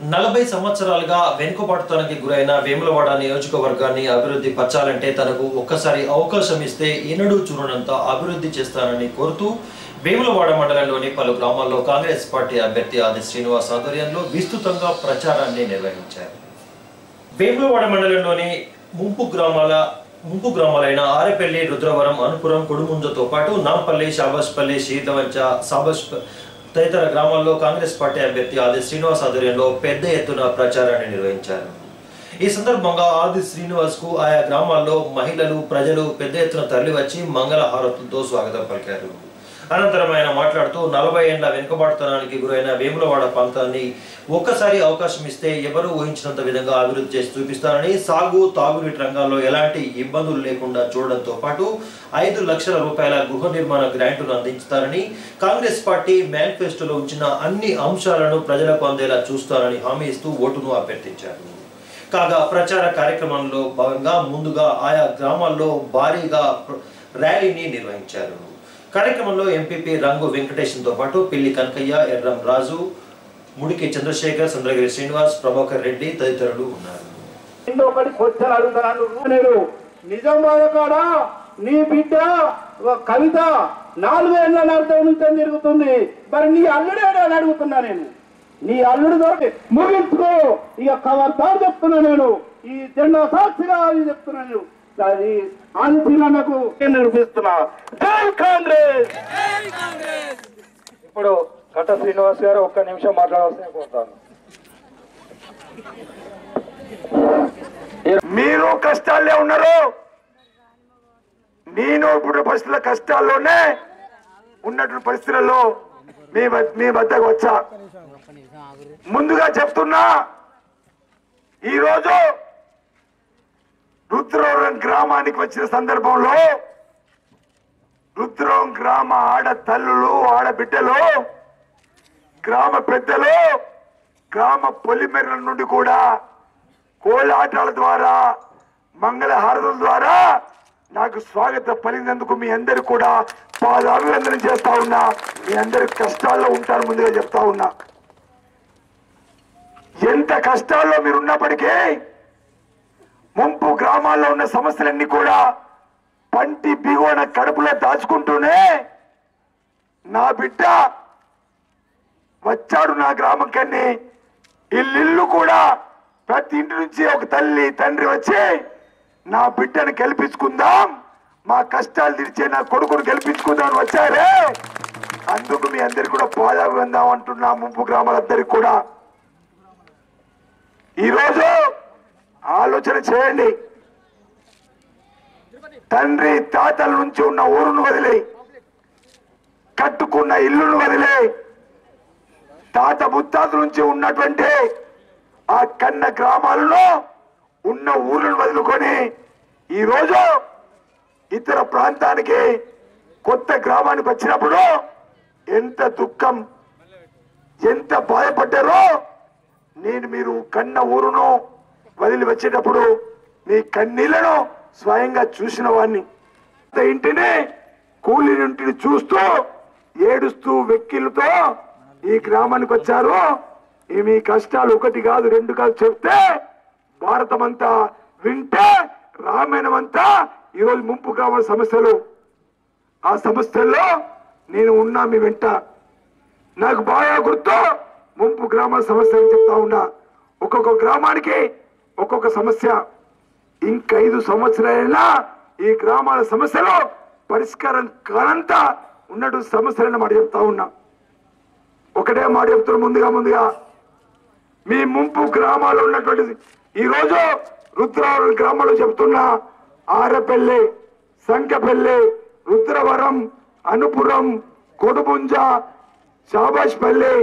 నలభై సంవత్సరాలుగా వెనుకబాటుతనానికి గురైన వేములవాడ నియోజకవర్గాన్ని అభివృద్ధి పరచాలంటే తనకు ఒక్కసారి అవకాశం ఇస్తే ఎన్నడూ చూడనంత అభివృద్ధి చేస్తానని కోరుతూ వేములవాడ మండలంలోని పలు గ్రామాల్లో కాంగ్రెస్ పార్టీ అభ్యర్థి ఆది శ్రీనివాస్ ఆధ్వర్యంలో విస్తృతంగా ప్రచారాన్ని నిర్వహించారు. వేములవాడ మండలంలోని ముంపు గ్రామాల ముంపు గ్రామాలైన ఆరెపల్లి రుద్రవరం అనుపురం కొడుముంజతో పాటు నాంపల్లి షాబాష్పల్లి శీతవంచ సాబాష్ తదితర గ్రామాల్లో కాంగ్రెస్ పార్టీ అభ్యర్థి ఆది శ్రీనివాస్ ఆధ్వర్యంలో పెద్ద ఎత్తున ప్రచారాన్ని నిర్వహించారు. ఈ సందర్భంగా ఆది శ్రీనివాస్కు ఆయా గ్రామాల్లో మహిళలు ప్రజలు పెద్ద ఎత్తున తరలివచ్చి మంగళ హారతులతో స్వాగతం పలికారు. అనంతరం ఆయన మాట్లాడుతూ నలభై ఏళ్ళ వెనుకబాటుతనానికి గురైన వేములవాడ ప్రాంతాన్ని ఒక్కసారి అవకాశం ఇస్తే ఎవరూ ఊహించినంత విధంగా అభివృద్ధి చేసి చూపిస్తారని సాగు తాగునీటి రంగాల్లో ఎలాంటి ఇబ్బందులు లేకుండా చూడడంతో పాటు ఐదు లక్షల రూపాయల గృహ నిర్మాణ గ్రాంటును అందించుతారని కాంగ్రెస్ పార్టీ మేనిఫెస్టోలో ఉంచిన అన్ని అంశాలను ప్రజలకు అందేలా చూస్తారని హామీ ఇస్తూ ఓటును అభ్యర్థించారు. కాగా ప్రచార కార్యక్రమంలో భాగంగా ముందుగా ఆయా గ్రామాల్లో భారీగా ర్యాలీని నిర్వహించారు. కార్యక్రమంలో ఎంపీపీ రంగు వెంకటేశంతో పాటు పిల్లి కనకయ్య ఎర్రం రాజు ముడికి చంద్రశేఖర్ చంద్రగిరి శ్రీనివాస్ ప్రభాకర్ రెడ్డి తదితరులు ఉన్నారు. నేను నిజామాబాద్ కాడ? నీ బిడ్డ ఒక కవిత నాలుగేళ్ళ నరకం నుంచి తిరుగుతుంది మరి నీ అల్లుడే అని అడుగుతున్నా నేను. నీ అల్లుడు దొరికి. ముగించుకో. ఇక కవర్దారు చెప్తున్నా నేను. ఈ జెండా సాక్షిగా చెప్తున్నా నేను. అది జై కాంగ్రెస్! ఇప్పుడు కట్ట శ్రీనివాస్ గారు ఒక్క నిమిషం మాట్లాడాల్సిన కోరుతాను. మీరు కష్టాల్లో ఉన్నారు. నేను ఇప్పుడు పరిస్థితుల కష్టాల్లోనే ఉన్నటువంటి పరిస్థితులలో మీ మీ వద్దకు వచ్చా. ముందుగా చెప్తున్నా ఈరోజు రుద్రవరం గ్రామానికి వచ్చిన సందర్భంలో రుద్రవరం గ్రామ ఆడతల్లులు ఆడబిడ్డలు గ్రామ పెద్దలు గ్రామ పొలిమెరల నుండి కూడా కోలాటాల ద్వారా మంగళహారతుల ద్వారా నాకు స్వాగతం పలినందుకు మీ అందరు కూడా పాదాభివందన చేస్తా ఉన్నా. మీ అందరి కష్టాల్లో ఉంటారు ముందుగా చెప్తా ఉన్నా. ఎంత కష్టాల్లో మీరు ఉన్నప్పటికీ ముంపు గ్రామాల్లో ఉన్న సమస్యలన్నీ కూడా పంటి బిగువన కడుపులో దాచుకుంటూనే నా బిడ్డ వచ్చాడు నా గ్రామం కన్నీ ఇల్లు కూడా ప్రతి ఇంటి నుంచి ఒక తల్లి తండ్రి వచ్చి నా బిడ్డను గెలిపించుకుందాం మా కష్టాలు తీర్చే నా కొడుకును గెలిపించుకుందాం అని వచ్చారే. అందుకు మీ అందరికి కూడా పాదాభివందాం అంటున్నా ముంపు గ్రామాలందరికి కూడా. ఈరోజు ఆలోచన చేయండి. తండ్రి తాతల నుంచి ఉన్న ఊరును వదిలి కట్టుకున్న ఇల్లును వదిలే తాత ముత్తాతల నుంచి ఉన్నటువంటి ఆ కన్న గ్రామాలలో ఉన్న ఊర్లను వదులుకొని ఈరోజు ఇతర ప్రాంతానికి కొత్త గ్రామానికి వచ్చినప్పుడు ఎంత దుఃఖం ఎంత బాధపడ్డారో నేను మీరు కన్న ఊరును వదిలి వచ్చేటప్పుడు మీ కన్నీళ్ళను స్వయంగా చూసిన వాణ్ణి. ఇంటినే ఇంటిని కూలి చూస్తూ ఏడుస్తూ వెక్కిళ్ళతో ఈ గ్రామానికి వచ్చారు. ఈ మీ కష్టాలు ఒకటి కాదు రెండు కాదు చెప్తే భారతం అంతా వింటే రామాయణం అంతా ఈరోజు ముంపు గ్రామాల సమస్యలు. ఆ సమస్యల్లో నేను ఉన్నా మీ వెంట. నాకు బాగా గుర్తు ముంపు గ్రామాల సమస్యలు చెప్తా ఉన్నా. ఒక్కొక్క గ్రామానికి ఒక్కొక్క సమస్య ఇంకైదు సంవత్సరాలైనా ఈ గ్రామాల సమస్యలు పరిష్కారం కానంత ఉన్నట్టు సమస్యలను మాట చెప్తా ఉన్నా. ఒకటే మాట చెప్తున్నా ముందుగా ముందుగా. మీ ముంపు గ్రామాలు ఉన్నటువంటి ఈరోజు రుద్రవరం గ్రామంలో చెప్తున్నా ఆరపల్లె సంకపల్లె రుద్రవరం అనుపురం కొడుపుంజ శాబాష్పల్లి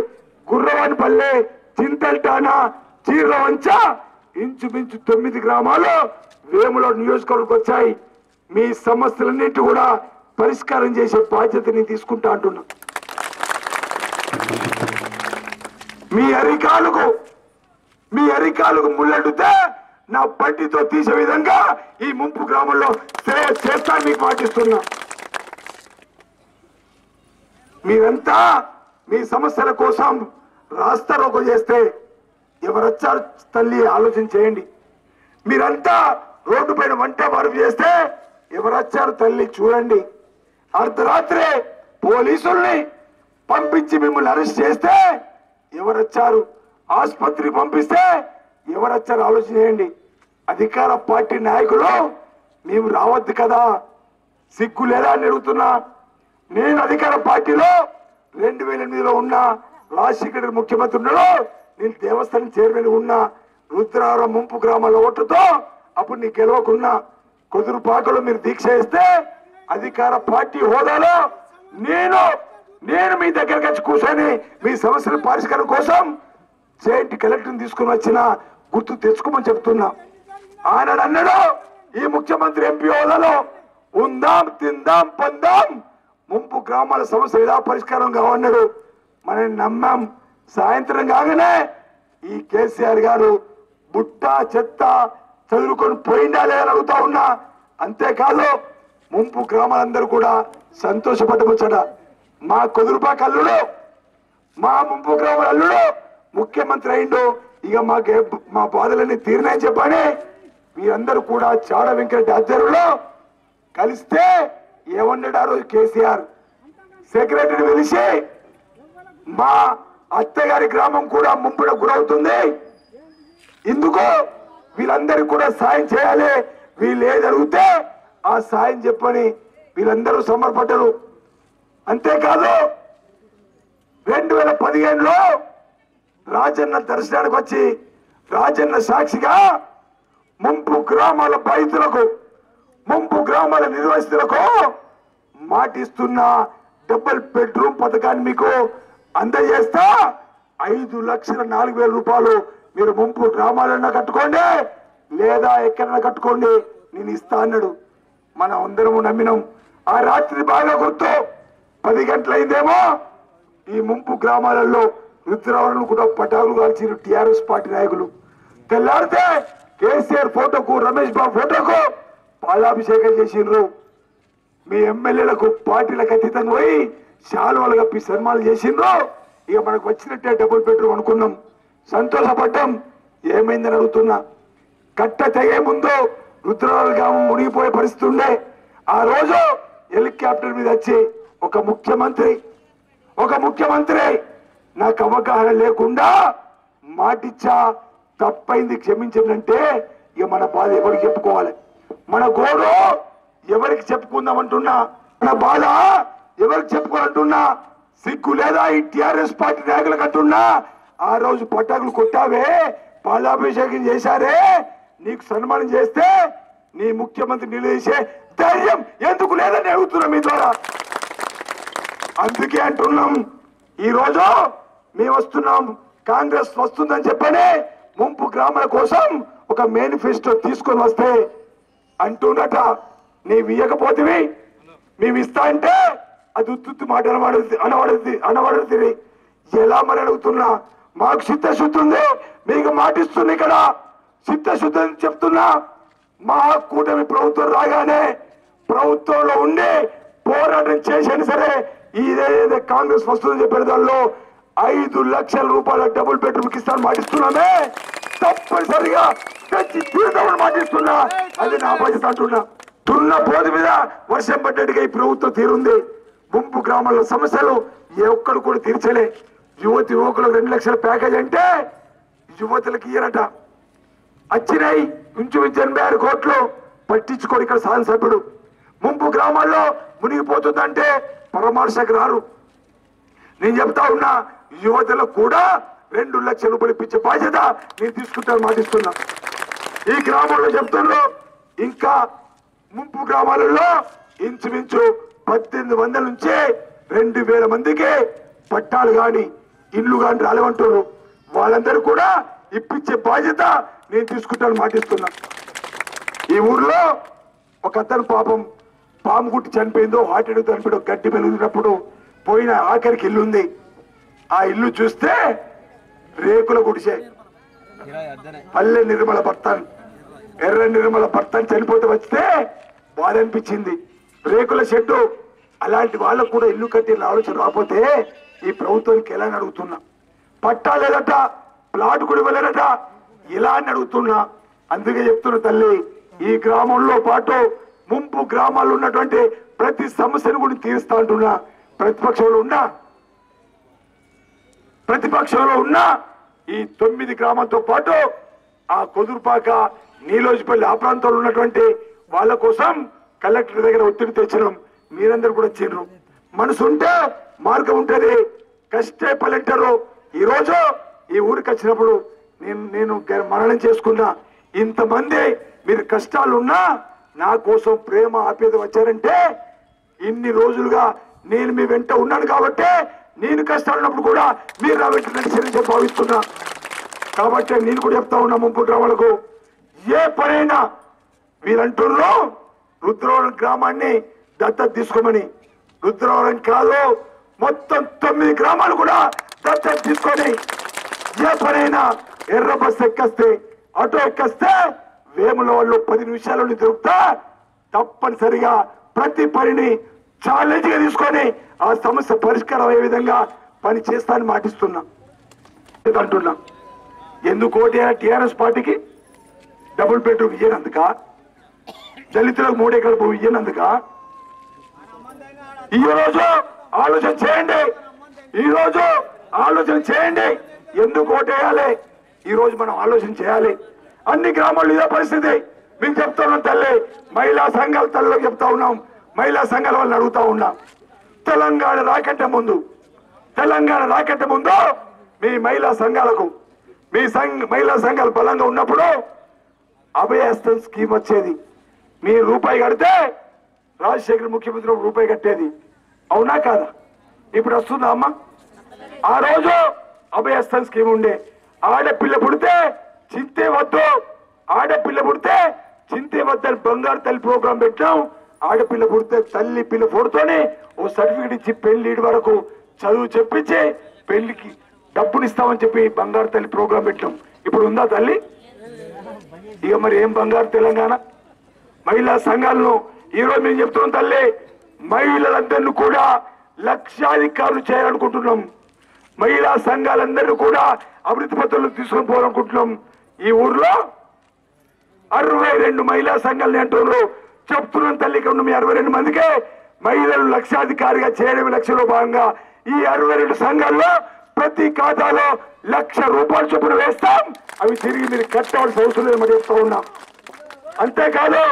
గుర్రవాణిపల్లె చింతల్టానా చీర్రవంచ ఇంచుమించు తొమ్మిది గ్రామాలు వేములో నియోజకవర్గం వచ్చాయి. మీ సమస్యలన్నింటి కూడా పరిష్కారం చేసే బాధ్యతని తీసుకుంటా అంటున్నా. మీ అరికాలుకు మీ అరికాలుకు ముళ్ళడుతే నా పంటితో తీసే విధంగా ఈ ముంపు గ్రామంలో సేవ చేస్తాను మీకు పాటిస్తున్నా. మీరంతా మీ సమస్యల కోసం రాస్తారోకో చేస్తే ఎవరొచ్చారు తల్లి ఆలోచన చేయండి. మీరంతా రోడ్డు పైన వంట మరుపు చేస్తే ఎవరొచ్చారు తల్లి చూడండి. అర్ధరాత్రే పోలీసుల్ని పంపించి మిమ్మల్ని అరెస్ట్ చేస్తే ఎవరొచ్చారు? ఆసుపత్రికి పంపిస్తే ఎవరొచ్చారు ఆలోచన చేయండి. అధికార పార్టీ నాయకులు మేము రావద్దు కదా. సిగ్గు లేదా అని అడుగుతున్నా. నేను అధికార పార్టీలో రెండు వేల ఎనిమిదిలో ఉన్న రాజశేఖర్ ముఖ్యమంత్రి ఉన్నాడు నేను దేవస్థానం చైర్మన్ ఉన్నా రుద్రారం ముంపు గ్రామాల ఓటుతో అప్పుడు నీ గెలవకున్నా కుదురుపాకలో మీరు దీక్ష ఇస్తే అధికార పార్టీ హోదాలో నేను నేను మీ దగ్గరకు వచ్చి కూర్చొని మీ సమస్యల పరిష్కారం కోసం జాయింట్ కలెక్టర్ని తీసుకుని వచ్చిన గుర్తు తెచ్చుకోమని చెప్తున్నా. ఆనాడు అన్నాడు ఈ ముఖ్యమంత్రి ఎంపీ హోదాలో ఉందాం తిందాం పందాం ముంపు గ్రామాల సమస్య ఎలా పరిష్కారం కావన్నాడు? మనం నమ్మాం. సాయంత్రం కాగానే ఈ కేసీఆర్ గారు బుట్ట చెత్త చదువుకొని పోయిందా లేదా అడుగుతా ఉన్నా. అంతేకాదు ముంపు గ్రామాలందరూ కూడా సంతోషపడముచ్చట మా కొదురుపాక అల్లుడు మా ముంపు గ్రామాల అల్లుడు ముఖ్యమంత్రి అయిండు. ఇక మాకే మా బాధలన్నీ తీరినాయని చెప్పని మీరందరూ కూడా చాడ వెంకట ఆధ్వర్యంలో కలిస్తే ఏమన్నాడు ఆ రోజు కేసీఆర్ సెక్రటరీ పిలిచి మా అత్తగారి గ్రామం కూడా ముంపుడ గురవుతుంది. ఇందుకు వీళ్ళందరికీ కూడా సాయం చేయాలి. వీళ్ళు ఏదడిగితే ఆ సాయం చెప్పని వీళ్ళందరూ సమర్పడ్డరు అంతేకాదు రెండు వేల పదిహేనులో రాజన్న దర్శనానికి వచ్చి రాజన్న సాక్షిగా ముంపు గ్రామాల బాధితులకు ముంపు గ్రామాల నిర్వహితులకు మాటిస్తున్న డబుల్ బెడ్రూమ్ పథకాన్ని మీకు అందజేస్తా. ఐదు లక్షల నాలుగు వేల రూపాయలు మీరు ముంపు గ్రామాలన్నా కట్టుకోండి లేదా ఎక్కడన్నా కట్టుకోండి నేను ఇస్తా అన్నాడు. మనం అందరము నమ్మినాం. ఆ రాత్రి బాగా గుర్తు. పది గంటలైందేమో ఈ ముంపు గ్రామాలలో రుద్రావరణ కూడా పటాకులు కాల్చిన టిఆర్ఎస్ పార్టీ నాయకులు. తెల్లారితే కేసీఆర్ ఫోటోకు రమేష్ బాబు ఫోటోకు పాలాభిషేకం చేసిండ్రు. మీ ఎమ్మెల్యేలకు పార్టీలకు అతీతంగా పోయి శాలువలు కప్పి సినిమాలు చేసిండ్రో? ఇక మనకు వచ్చినట్టే డబుల్ బెడ్రూమ్ అనుకున్నాం. సంతోషపడ్డాం. ఏమైందని అడుగుతున్నా. కట్ట తెగే ముందు రుద్రవాళ్ళ గ్రామం మునిగిపోయే పరిస్థితి ఉండే. ఆ రోజు హెలికాప్టర్ మీద వచ్చి ఒక ముఖ్యమంత్రి ఒక ముఖ్యమంత్రి నాకు అవగాహన లేకుండా మాటిచ్చా తప్పైంది క్షమించండి ఇక మన బాధ ఎవరికి చెప్పుకోవాలి? మన గోడు ఎవరికి చెప్పుకుందామంటున్నా మన బాధ ఎవరికి చెప్పుకోవాలంటున్నా? సిగ్గు లేదా? ఈ టిఆర్ఎస్ పార్టీ నాయకులకు అంటున్నా? ఆ రోజు పటాకులు కొట్టావే? పాలాభిషేకం చేశారే? నీకు సన్మానం చేస్తే నీ ముఖ్యమంత్రి నిలదీసే ధైర్యం ఎందుకు లేదని అడుగుతున్నా మీ ద్వారా. అందుకే అంటున్నాం ఈరోజు మేము వస్తున్నాం కాంగ్రెస్ వస్తుందని చెప్పని ముంపు గ్రామాల కోసం ఒక మేనిఫెస్టో తీసుకొని వస్తే అంటుండట నీవు ఇయ్యకపోతేవి మేము ఇస్తా అంటే అది ఉత్తు మాట అనబడుద్ది అనబడుద్ది అనబడుతుంది ఎలా మరి అడుగుతున్నా? మాకు చిత్తశుద్ధి ఉంది మీకు మాటిస్తుంది ఇక్కడ. చిత్తశుద్ధి అని చెప్తున్నా మా కూటమి ప్రభుత్వం రాగానే ప్రభుత్వంలో ఉండి పోరాటం చేసినా సరే. ఇదేదైతే కాంగ్రెస్ వస్తుందని చెప్పిన దానిలో ఐదు లక్షల రూపాయల డబుల్ బెడ్రూమ్ ఇస్తాను మాటిస్తున్నామే. తప్పనిసరిగా తెచ్చి తీరుతామని మాటిస్తున్నా. అది నా బాధ్యత అంటున్నా. తున్న బోధి మీద వర్షం పడ్డట్టుగా ఈ ప్రభుత్వం తీరుంది. ముంపు గ్రామాల సమస్యలు ఏ ఒక్కడు కూడా తీర్చలే. యువతి యువకులకు రెండు లక్షల ప్యాకేజ్ అంటే యువతులకు ఇయ్యరట. వచ్చినాయి ఇంచుమించు ఎనభై ఆరు కోట్లు పట్టించుకోడు ఇక్కడ శాసనసభ్యుడు. ముంపు గ్రామాల్లో మునిగిపోతుందంటే పరామర్శకు రారు. నేను చెప్తా ఉన్నా యువతలకు కూడా రెండు లక్షల రూపాయలు ఇప్పించే బాధ్యత నేను తీసుకుంటాను మాటిస్తున్నా. ఈ గ్రామంలో చెప్తున్నారు ఇంకా ముంపు గ్రామాలలో ఇంచుమించు పద్దెనిమిది వందల నుంచే రెండు వేల మందికి పట్టాలు గాని ఇల్లు కాని రాలేమంటారు వాళ్ళందరూ కూడా ఇప్పించే బాధ్యత నేను తీసుకుంటాను మాటిస్తున్నా. ఈ ఊర్లో ఒక అతను పాపం పాము గుట్టి చనిపోయిందో హార్ట్ అటాక్ చనిపోయిందో గడ్డి పెరుగుతున్నప్పుడు పోయిన ఆఖరికి ఇల్లు ఉంది. ఆ ఇల్లు చూస్తే రేకుల గుడిసే. పల్లె నిర్మల భర్తన్ ఎర్ర నిర్మల భర్తన్ చనిపోతే వస్తే బాధ అనిపించింది. రేకుల షెడ్డు. అలాంటి వాళ్ళకు కూడా ఇల్లు కట్టిన ఆలోచన రాకపోతే ఈ ప్రభుత్వానికి ఎలా అడుగుతున్నా? పట్టా లేదట ప్లాట్ కూడా ఇవ్వలేదట ఇలా అని అడుగుతున్నా? అందుకే చెప్తున్న తల్లి ఈ గ్రామంలో పాటు ముంపు గ్రామాల్లో ఉన్నటువంటి ప్రతి సమస్యను కూడా తీరుస్తా అంటున్నా. ప్రతిపక్షంలో ఉన్నా ప్రతిపక్షంలో ఉన్న ఈ తొమ్మిది గ్రామంతో పాటు ఆ కొదురుపాక నీలోజిపల్లి ఆ ప్రాంతంలో ఉన్నటువంటి వాళ్ళ కోసం కలెక్టర్ దగ్గర ఒత్తిడి తెచ్చినాం. మీరందరూ కూడా వచ్చిండ్రు మనసు ఉంటే మార్గం ఉంటుంది. కష్టే పలంటారు. ఈ రోజు ఈ ఊరికి వచ్చినప్పుడు నేను నేను గ- మరణం చేసుకున్నా. ఇంతమంది మీరు కష్టాలున్నా నా కోసం ప్రేమ ఆప్యాయత వచ్చారంటే ఇన్ని రోజులుగా నేను మీ వెంట ఉన్నాను కాబట్టి నేను కష్టాలు ఉన్నప్పుడు కూడా మీరు నా వెంట నడిచారని భావిస్తున్నా. కాబట్టి నేను కూడా చెప్తా ఉన్నా ముంపు గ్రామాలకు ఏ పనైనా వీరంటున్నారు రుద్రవరం గ్రామాన్ని దత్తత తీసుకోమని. రుద్రవరం కాదు మొత్తం తొమ్మిది గ్రామాలు కూడా దత్తత తీసుకొని ఏ పనైనా ఎర్ర బస్సు ఎక్కేస్తే ఆటో ఎక్కేస్తే వేముల వాళ్ళు పది నిమిషాలలో దొరుకుతా తప్పనిసరిగా ప్రతి పనిని ఛాలెంజ్గా తీసుకొని ఆ సమస్య పరిష్కారం అయ్యే విధంగా పని చేస్తానని మాటిస్తున్నా. ఇది అంటున్నా. ఎందుకు టిఆర్ఎస్ పార్టీకి? డబుల్ బెడ్రూమ్ ఇయ్యనందుక? దళితులకు మూడు ఎకరాల భూమి ఇయ్యనందుక? ఈ రోజు ఆలోచన చేయండి. ఈ రోజు ఆలోచన చేయండి. ఎందుకు ఓటేయాలి? ఈ రోజు మనం ఆలోచన చేయాలి. అన్ని గ్రామాల్లో ఇదే పరిస్థితి. మీకు చెప్తున్నాం తల్లి మహిళా సంఘాల తల్లిలో చెప్తా ఉన్నాం. మహిళా సంఘాల వాళ్ళని అడుగుతా ఉన్నాం. తెలంగాణ రాకంటే ముందు తెలంగాణ రాకంటే ముందు మీ మహిళా సంఘాలకు మీ సంఘ మహిళా సంఘాలు బలంగా ఉన్నప్పుడు అభయస్థం స్కీమ్ వచ్చేది. మీరు రూపాయి కడితే రాజశేఖర్ ముఖ్యమంత్రి రూపాయి కట్టేది. అవునా కాదా? ఇప్పుడు వస్తుందా అమ్మ? ఆ రోజు అభయహస్తం స్కీమ్ ఉండే. ఆడపిల్ల పుడితే చింతే వద్దు. ఆడపిల్ల పుడితే చింతే వద్దని బంగారు తల్లి ప్రోగ్రాం పెట్టాం ఆడపిల్ల పుడితే తల్లి పిల్ల పుడుతోనే ఓ సర్టిఫికెట్ ఇచ్చి పెళ్ళి వరకు చదువు చెప్పించి పెళ్ళికి డబ్బునిస్తామని చెప్పి బంగారు తల్లి ప్రోగ్రాం పెట్టాం ఇప్పుడు ఉందా తల్లి? ఇక మరి ఏం బంగారు తెలంగాణ? మహిళా సంఘాలను ఈరోజు మేము చెప్తున్నాం తల్లి మహిళలందరినీ కూడా లక్షాధికారులు చేయాలనుకుంటున్నాం. మహిళా సంఘాలందరినీ కూడా అభివృద్ధి పత్రులు తీసుకొని పోవాలనుకుంటున్నాం. ఈ ఊర్లో అరవై రెండు మహిళా సంఘాలని అంటున్నారు. చెప్తున్నాం తల్లి ఇక్కడ ఉన్న మీ అరవై రెండు మందికే మహిళలు లక్షాధికారిగా చేయడం లక్షలో భాగంగా ఈ అరవై రెండు సంఘాల్లో ప్రతి ఖాతాలో లక్ష రూపాయలు చొప్పున వేస్తాం. అవి తిరిగి మీరు కట్టవలసిన అవసరం లేదని చెప్తా ఉన్నాం. అంతేకాదు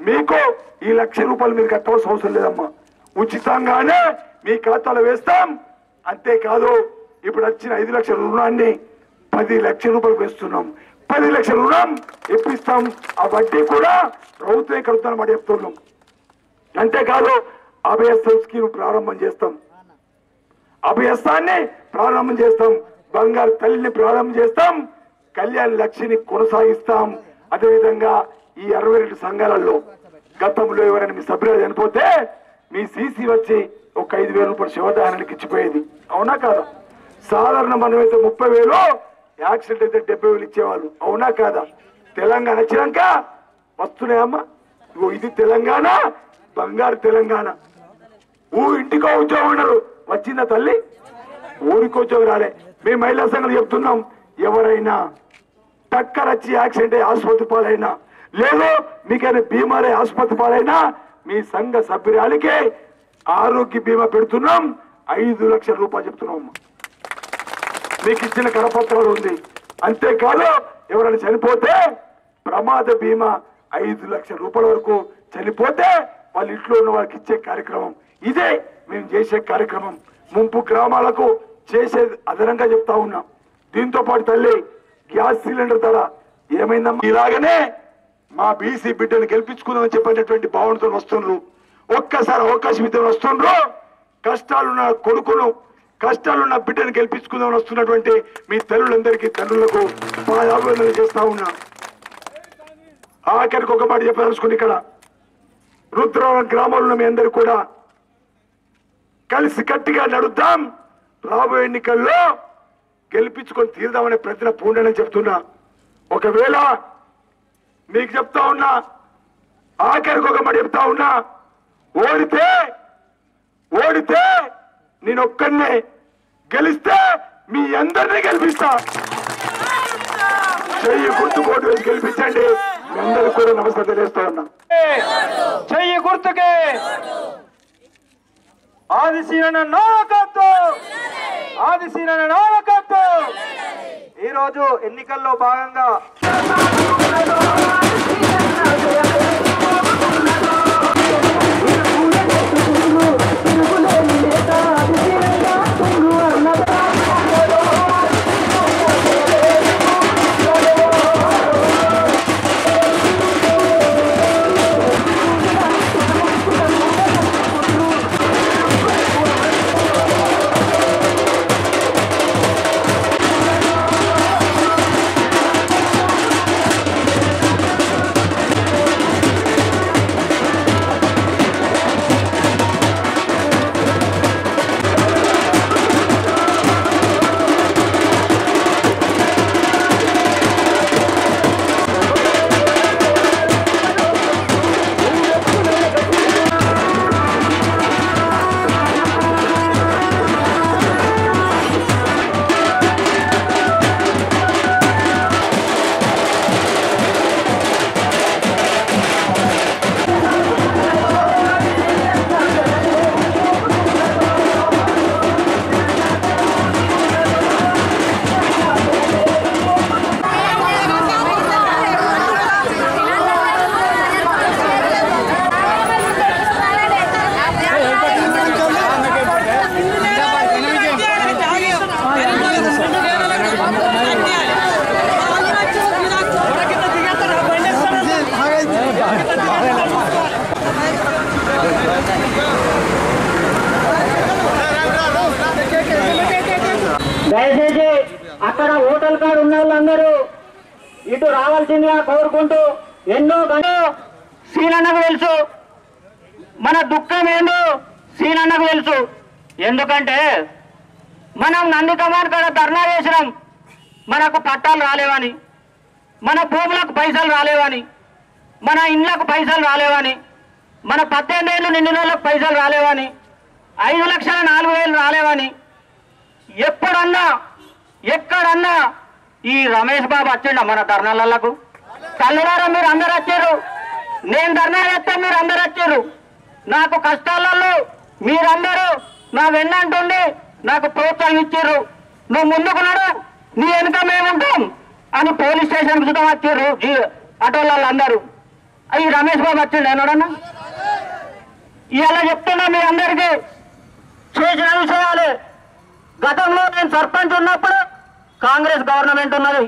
మీకు ఈ లక్ష రూపాయలు మీరు కట్టవలసిన అవసరం లేదమ్మా. ఉచితంగానే మీ ఖాతాలో వేస్తాం. అంతేకాదు ఇప్పుడు వచ్చిన ఐదు లక్షల రుణాన్ని పది లక్షల రూపాయలు వేస్తున్నాం. పది లక్షల రుణం ఇప్పిస్తాం. ఆ వడ్డీ కూడా ప్రభుత్వమే కడుతున్నాం చెప్తున్నాం. అంతేకాదు అభయస్థం స్కీమ్ ప్రారంభం చేస్తాం. అభయస్థాన్ని ప్రారంభం చేస్తాం. బంగారు తల్లిని ప్రారంభం చేస్తాం. కళ్యాణ లక్ష్మిని కొనసాగిస్తాం. అదేవిధంగా ఈ అరవై రెండు సంఘాలలో గతంలో ఎవరైనా మీ సభ్యులు చనిపోతే మీ సీసీ వచ్చి ఒక ఐదు వేల రూపాయలు శివదానానికి ఇచ్చిపోయేది. అవునా కాదా? సాధారణ మనమైతే ముప్పై వేలు యాక్సిడెంట్ అయితే డెబ్బై వేలు ఇచ్చేవాళ్ళు. అవునా కాదా? తెలంగాణ వచ్చినాక వస్తున్నాయమ్మా ఇగో ఇది తెలంగాణ బంగారు తెలంగాణ. ఊ ఇంటికో ఉద్యోగం ఉండరు. వచ్చిందా తల్లి? ఊరికి ఉద్యోగం రాలే. మేము మహిళా సంఘాలు చెప్తున్నాం ఎవరైనా టక్కర్ వచ్చి యాక్సిడెంట్ అయ్యి ఆసుపత్రి పాలైనా లేదు మీకైనా బీమారై ఆసుపత్రి పాలైనా మీ సంఘ సభ్యురాలికి ఆరోగ్య బీమా పెడుతున్నాం. ఐదు లక్షల రూపాయలు చెప్తున్నాం. మీకు ఇచ్చిన కరపత్రాలు ఉంది. అంతేకాదు ఎవరైనా చనిపోతే ప్రమాద బీమా ఐదు లక్షల రూపాయల వరకు చనిపోతే వాళ్ళ ఇంట్లో ఉన్న వాళ్ళకి ఇచ్చే కార్యక్రమం. ఇదే మేము చేసే కార్యక్రమం. ముంపు గ్రామాలకు చేసేది అదనంగా చెప్తా ఉన్నాం. దీంతో పాటు తల్లి గ్యాస్ సిలిండర్ ధర ఏమైందమ్మా? ఇలాగనే మా బీసీ బిడ్డను గెలిపించుకుందామని చెప్పినటువంటి భావనతో వస్తుండ్రు. ఒక్కసారి అవకాశం ఇద్దరు వస్తుండ్రు. కష్టాలున్న కొడుకును కష్టాలున్న బిడ్డను గెలిపించుకుందామని వస్తున్నటువంటి మీ తల్లులందరికీ తండ్రులకు పాదాభివందన చేస్తా ఉన్నా. ఆఖరికి ఒక మాట చెప్పదలుచుకుని ఇక్కడ రుద్రవరం గ్రామంలో మీ అందరూ కూడా కలిసి గట్టిగా నడుద్దాం. రాబోయే ఎన్నికల్లో గెలిపించుకొని తీరుదామనే ప్రతిన పూండని చెప్తున్నా. ఒకవేళ మీకు చెప్తా ఉన్నా ఆఖరికి ఒక మాట చెప్తా ఉన్నా ఓడితే ఓడితే నేను ఒక్కడినే గెలిస్తే మీ అందరినీ గెలిపిస్తా. చెయ్యి గుర్తుకోటు వేసి గెలిపించండి. మీ అందరికి కూడా నమస్తే తెలియస్తా ఉన్నా. చెయ్యి గుర్తుకే. ఆదిశీలన నాయకత్వం. ఆదిశీలన నాయకత్వం. ఈ రోజు ఎన్నికల్లో భాగంగా అక్కడ కార్డు ఉన్న వాళ్ళందరూ ఇటు రావాల్సిందిగా కోరుకుంటూ ఎన్నో గంటలు సీనన్నకు తెలుసు. మన దుఃఖం ఏందో సీనన్నకు తెలుసు. ఎందుకంటే మనం నందికమాన్ కాడ ధర్నా చేసినాం. మనకు పట్టాలు రాలేవని మన భూములకు పైసలు రాలేవని మన ఇండ్లకు పైసలు రాలేవని మన పద్దెనిమిది ఏళ్ళు నిండిన పైసలు రాలేవని ఐదు లక్షల నాలుగు వేలు రాలేవని ఎప్పుడన్నా ఎక్కడన్నా ఈ రమేష్ బాబు వచ్చిండ మన ధర్నాలకు తల్లిదారా మీరు అందరు వచ్చారు. నేను ధర్నా చేస్తే మీరు అందరు వచ్చారు. నాకు కష్టాలలో మీరందరూ నా వెన్నంటుండి నాకు ప్రోత్సాహం ఇచ్చారు. నువ్వు ముందుకున్నాడు నీ వెనుక మేముంటాం అని పోలీస్ స్టేషన్ చూద్దాం వచ్చారు ఆటోళ్ళు అందరూ ఈ రమేష్ బాబు వచ్చిండు ఏనాడన్నా ఇలా చెప్తున్నా మీ అందరికీ చేసిన విషయాలు. గతంలో నేను సర్పంచ్ ఉన్నప్పుడు కాంగ్రెస్ గవర్నమెంట్ ఉన్నది.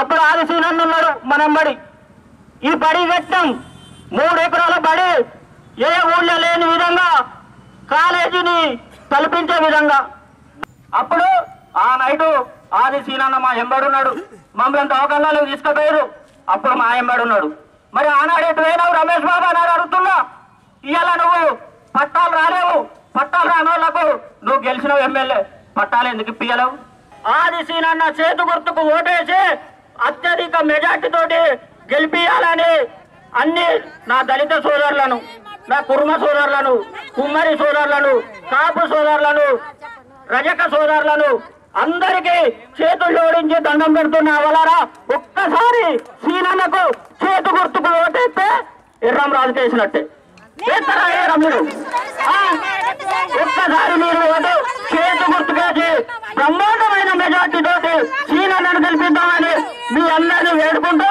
అప్పుడు ఆదిశీనన్ ఉన్నాడు మనం బడి ఈ బడి గట్టం మూడు ఎకరాల బడి ఏ ఊళ్ళో లేని విధంగా కాలేజీని కల్పించే విధంగా. అప్పుడు ఆ నైటు ఆది సీనన్న మా ఎంబడున్నాడు మమ్మల్ని దవకల్లాలు తీసుకుపోయారు. అప్పుడు మా ఎంబడున్నాడు మరి ఆనాడు ఎటు పోయినావు రమేష్ బాబు అని అడుగుతున్నా. ఇవాళ నువ్వు పట్టాలు రాలేవు. పట్టాలు రాని నువ్వు గెలిచినవు ఎమ్మెల్యే. పట్టాలు ఎందుకు ఇప్పియలేవు ఆది సీనన్న చేతు గుర్తుకు ఓటేసి అత్యధిక మెజార్టీ తోటి గెలిపియాలని అన్ని నా దళిత సోదరులను నా కుర్మ సోదరులను కుమ్మరి సోదరులను కాపు సోదరులను రజక సోదరులను అందరికీ చేతులు జోడించి దండం పెడుతున్న అవలారా ఒక్కసారి సీనన్నకు చేతు గుర్తుకు ఓటేస్తే ఎర్రం రాజు చేసినట్టే. చేస్తారా ఏరా ఒక్కసారి మీరు ఓటు చేతు గుర్తుకేసి బ్రహ్మాండమైన మెజార్టీ తోటి సీనన్నను గెలిపిద్దామని మీ అందరినీ వేడుకుంటూ